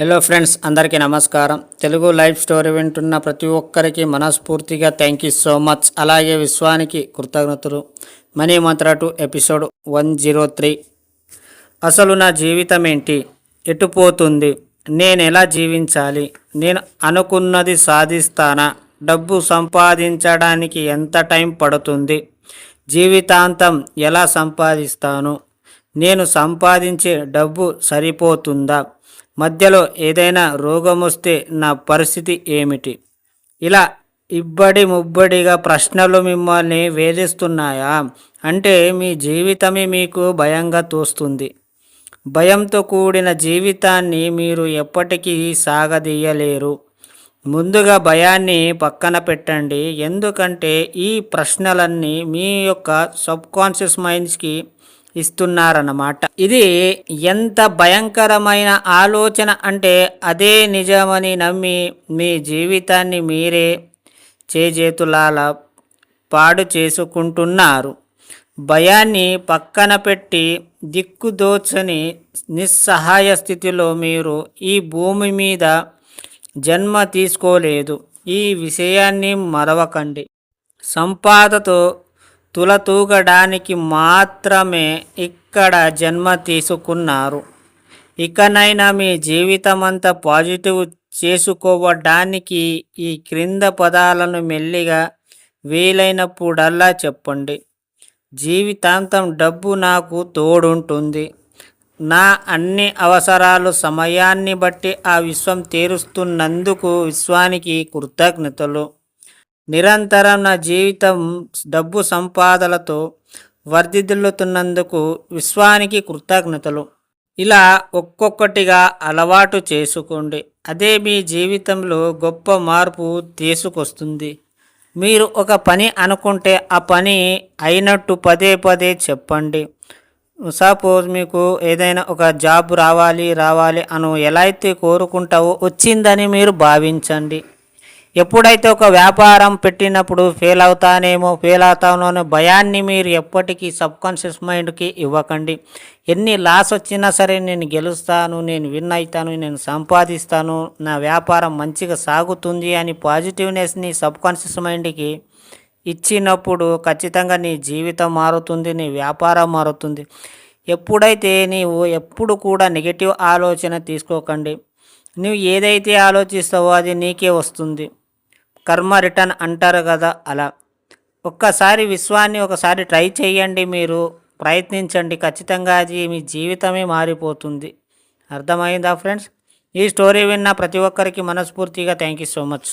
Hello friends అందరికీ నమస్కారం. Telugu life story వింటున్న ప్రతి ఒక్కరికి మనస్ఫూర్తిగా థ్యాంక్ యూ సో మచ్ అలాగే విశ్వానికి కృతజ్ఞతలు. Money mantra two episode one zero three. అసలు నా జీవితం ఏంటి? ఎటుపోతుంది నేను ఎలా జీవించాలి? నేను అనుకున్నది సాధిస్తానా? డబ్బు సంపాదించడానికి ఎంత టైం పడుతుంది? జీవితాంతం ఎలా సంపాదిస్తాను? నేను సంపాదించే డబ్బు సరిపోతుందా? మధ్యలో ఏదైనా రోగం వస్తే నా పరిస్థితి ఏమిటి? ఇలా ఇబ్బడి ముబ్బడిగా ప్రశ్నలు మిమ్మల్ని వేధిస్తున్నాయా? అంటే మీ జీవితమే మీకు భయంగా తోస్తుంది. భయంతో కూడిన జీవితాన్ని మీరు ఎప్పటికీ సాగదీయలేరు. ముందుగా భయాన్ని పక్కన పెట్టండి. ఎందుకంటే ఈ ప్రశ్నలన్నీ మీ యొక్క సబ్కాన్షియస్ మైండ్స్కి ఇస్తున్నారన్నమాట. ఇది ఎంత భయంకరమైన ఆలోచన అంటే అదే నిజమని నమ్మి మీ జీవితాన్ని మీరే చేజేతులాల పాడు చేసుకుంటున్నారు. భయాన్ని పక్కన పెట్టి దిక్కుదోచని నిస్సహాయ స్థితిలో మీరు ఈ భూమి మీద జన్మ తీసుకోలేదు. ఈ విషయాన్ని మరవకండి. సంపాదతో తులతూగడానికి మాత్రమే ఇక్కడ జన్మ తీసుకున్నారు. ఇకనైనా మీ జీవితమంతా పాజిటివ్ చేసుకోవడానికి ఈ క్రింద పదాలను మెల్లిగా వీలైనప్పుడల్లా చెప్పండి. జీవితాంతం డబ్బు నాకు తోడుంటుంది. నా అన్ని అవసరాలు సమయాన్ని బట్టి ఆ విశ్వం తీరుస్తున్నందుకు విశ్వానికి కృతజ్ఞతలు. నిరంతరం నా జీవితం డబ్బు సంపాదనలతో వర్ధిల్లుతున్నందుకు విశ్వానికి కృతజ్ఞతలు. ఇలా ఒక్కొక్కటిగా అలవాటు చేసుకోండి. అదే మీ జీవితంలో గొప్ప మార్పు తీసుకొస్తుంది. మీరు ఒక పని అనుకుంటే ఆ పని అయినట్టు పదే పదే చెప్పండి. సపోజ్ మీకు ఏదైనా ఒక జాబ్ రావాలి రావాలి అను ఎలా అయితే కోరుకుంటావో వచ్చిందని మీరు భావించండి. ఎప్పుడైతే ఒక వ్యాపారం పెట్టినప్పుడు ఫెయిల్ అవుతానేమో ఫెయిల్ అవుతానో అనే భయాన్ని మీరు ఎప్పటికీ సబ్కాన్షియస్ మైండ్కి ఇవ్వకండి. ఎన్ని లాస్ వచ్చినా సరే నేను గెలుస్తాను నేను విన్ అవుతాను నేను సంపాదిస్తాను నా వ్యాపారం మంచిగా సాగుతుంది అని పాజిటివ్నెస్ని సబ్కాన్షియస్ మైండ్కి ఇచ్చినప్పుడు ఖచ్చితంగా నీ జీవితం మారుతుంది నీ వ్యాపారం మారుతుంది. ఎప్పుడైతే నీవు ఎప్పుడు కూడా నెగిటివ్ ఆలోచన తీసుకోకండి. నువ్వు ఏదైతే ఆలోచిస్తావో అది నీకే వస్తుంది. కర్మ రిటర్న్ అంటారు కదా అలా. ఒక్కసారి విశ్వాన్ని ఒకసారి ట్రై చేయండి మీరు ప్రయత్నించండి. ఖచ్చితంగా అది మీ జీవితమే మారిపోతుంది. అర్థమైందా ఫ్రెండ్స్? ఈ స్టోరీ విన్న ప్రతి ఒక్కరికి మనస్ఫూర్తిగా థ్యాంక్ యూ సో మచ్.